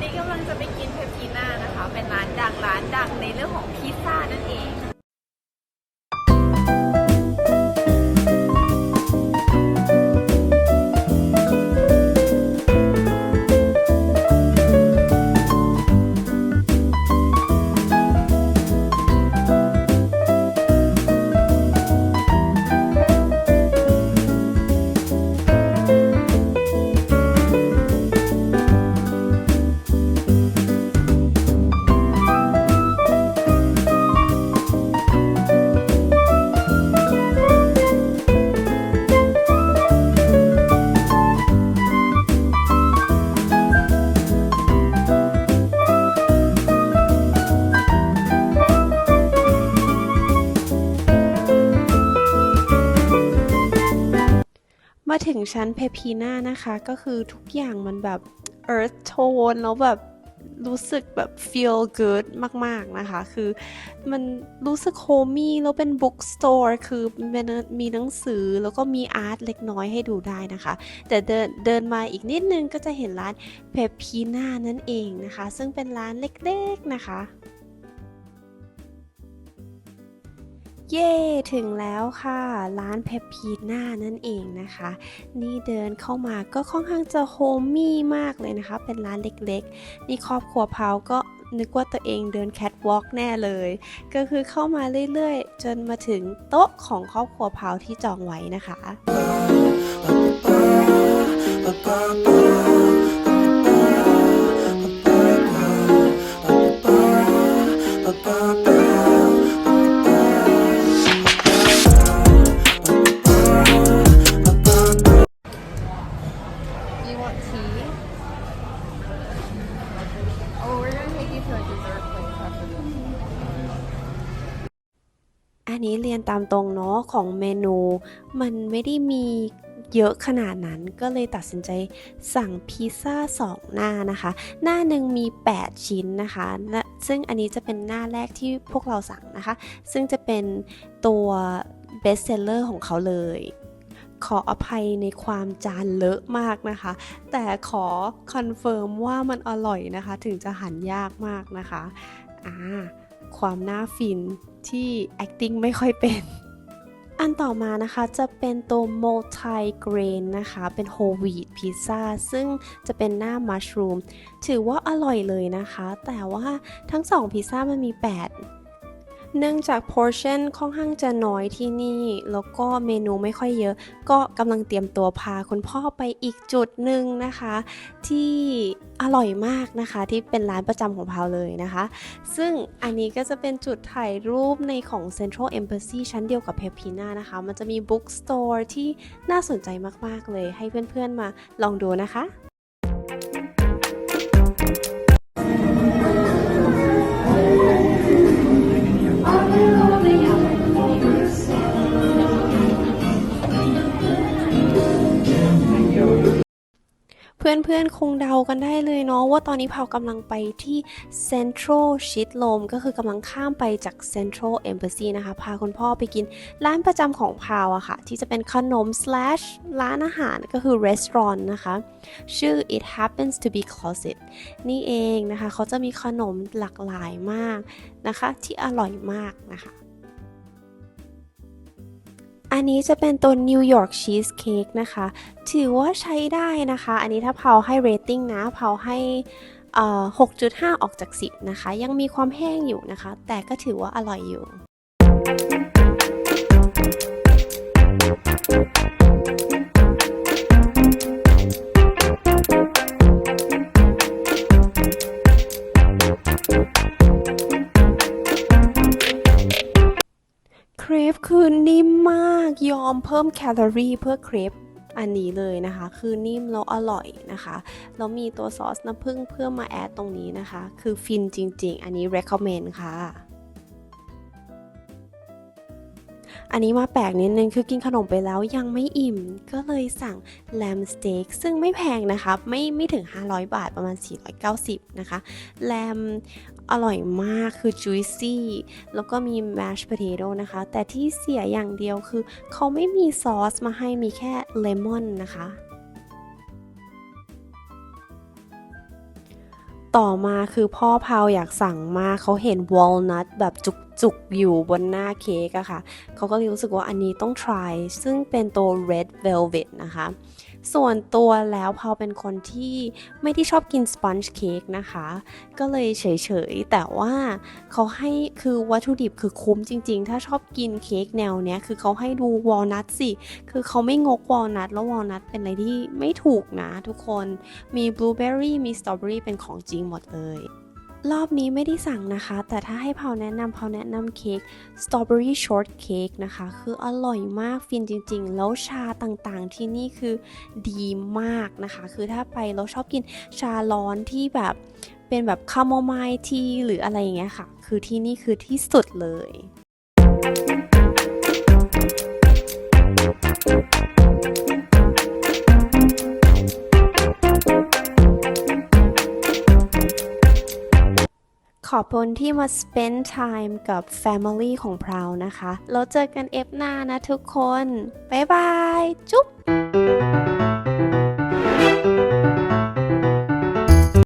วันนี้กำลังจะไปกินเพปพีน่านะคะ เป็นร้านดังร้านดังในเรื่องของพิซซ่านั่นเอง ถึงชั้นเพพีน่านะคะ ก็คือทุกอย่างมันแบบ earth tone แล้วแบบรู้สึกแบบ feel good มาก ๆ นะคะ คือมันรู้สึกโฮมี่แล้วเป็น bookstore คือเป็นมีหนังสือแล้วก็มีอาร์ตเล็กน้อยให้ดูได้นะคะ แต่เดินเดินมาอีกนิดนึงก็จะเห็นร้านเพพีน่านั่นเองนะคะ ซึ่งเป็นร้านเล็ก ๆ นะคะ เย่ถึงแล้วค่ะ ร้านเพปพีน่านั่นเองนะคะ นี่เดินเข้ามาก็ค่อนข้างจะโฮมมี่มากเลยนะคะ เป็นร้านเล็กๆ นี่ครอบครัวเพาก็นึกว่าตัวเองเดินแคทวอล์กแน่เลย ก็คือเข้ามาเรื่อยๆ จนมาถึงโต๊ะของครอบครัวเพาที่จองไว้นะคะ นนี้เรียนตามตรงเนาะของเมนู มันไม่ได้มีเยอะขนาดนั้นก็เลยตัดสินใจสั่งพิซซ่า2หน้านะคะ หน้าหนึ่งมี 8 ชิ้นนะคะและซึ่งอันนี้จะเป็นหน้าแรกที่พวกเราสั่งนะคะ ซึ่งจะเป็นตัว best seller ของเขาเลย ขออภัยในความจานเลอะมากนะคะ แต่ขอคอนเฟิร์มว่ามันอร่อยนะคะ ถึงจะหันยากมากนะคะ อ่า ความน่าฟินที่ acting ไม่ค่อยเป็น อันต่อมานะคะจะเป็นตัว multi grain นะคะ เป็น whole wheat pizza ซึ่งจะเป็นหน้า mushroom ถือว่าอร่อยเลยนะคะ แต่ว่าทั้งสองพิซซ่ามันมี 8 เนื่องจาก portion ค่อนข้างจะน้อยที่นี่ แล้วก็เมนูไม่ค่อยเยอะ ก็กำลังเตรียมตัวพาคุณพ่อไปอีกจุดหนึ่งนะคะ ที่อร่อยมากนะคะ ที่เป็นร้านประจำของพาวเลยนะคะ ซึ่งอันนี้ก็จะเป็นจุดถ่ายรูปในของ Central Embassy ชั้นเดียวกับเพป i ีน่านะคะ มันจะมี bookstore ที่น่าสนใจมาก ๆ เลยให้เพื่อน ๆ มาลองดูนะคะ พื่อนๆ คงเดากันได้เลยเนาะว่าตอนนี้พาวกำลังไปที่ Central s h i t l o m ก็คือกำลังข้ามไปจาก Central Embassy นะคะ พาคุณพ่อไปกินร้านประจำของพาวอะค่ะ ที่จะเป็นขนม slash ร้านอาหารก็คือ restaurant นะคะ ชื่อ It Happens to be Closet นี่เองนะคะ เขาจะมีขนมหลากหลายมากนะคะ ที่อร่อยมากนะคะ อันนี้จะเป็นตัว New York Cheesecake นะคะ ถือว่าใช้ได้นะคะ อันนี้ถ้าเผาให้ rating นะ เผาให้เอ่อ6.5 ออกจาก 10 นะคะ ยังมีความแห้งอยู่นะคะ แต่ก็ถือว่าอร่อยอยู่เค รปคือนิ่มมากยอมเพิ่มแคลอรี่เพื่อเครปอันนี้เลยนะคะ คือนิ่มแล้วอร่อยนะคะแล้วมีตัวซอสน้ำผึ้งเพื่อมาแอดตรงนี้นะคะ คือฟินจริงๆ อันนี้ recommend ค่ะ อันนี้มาแปลกนิดนึงคือกินขนมไปแล้วยังไม่อิ่ม ก็เลยสั่งแลมสเต็กซึ่งไม่แพงนะคะ ไม่ไม่ถึง 500 บาทประมาณ 490 นะคะ แลมอร่อยมากคือ juicy แล้วก็มี mashed potato นะคะ แต่ที่เสียอย่างเดียวคือเขาไม่มีซอสมาให้มีแค่เลมอนนะคะ ต่อมาคือพ่อพาวอยากสั่งมากเขาเห็นวอลนัทแบบจุกๆ อยู่บนหน้าเค้กอะค่ะ เขาก็เลยรู้สึกว่าอันนี้ต้อง try ซึ่งเป็นตัว red velvet นะคะ ส่วนตัวแล้วพาเป็นคนที่ไม่ได้ชอบกินสปอนจ์เค้กนะคะ ก็เลยเฉยๆ แต่ว่าเขาให้คือวัตถุดิบคือคุ้มจริงๆ ถ้าชอบกินเค้กแนวเนี้ยคือเขาให้ดูวอลนัทสิ คือเขาไม่งกวอลนัทแล้ววอลนัทเป็นอะไรที่ไม่ถูกนะทุกคน มีบลูเบอร์รี่ มีสตรอเบอรี่เป็นของจริงหมดเลย รอบนี้ไม่ได้สั่งนะคะ แต่ถ้าให้เผาแนะนำเผาแนะนำเค้กสตรอเบอรี่ช็อตเค้กนะคะ คืออร่อยมากฟินจริง ๆ แล้วชาต่างๆที่นี่คือดีมากนะคะ คือถ้าไปเราชอบกินชาร้อนที่แบบเป็นแบบคาโมไมล์ทีหรืออะไรอย่างเงี้ยค่ะ คือที่นี่คือที่สุดเลยข อบคุณที่มา spend time กับ family ของพราวนะคะ แล้วเจอกันเอฟหน้านะทุกคน บ๊ายบาย จุ๊บ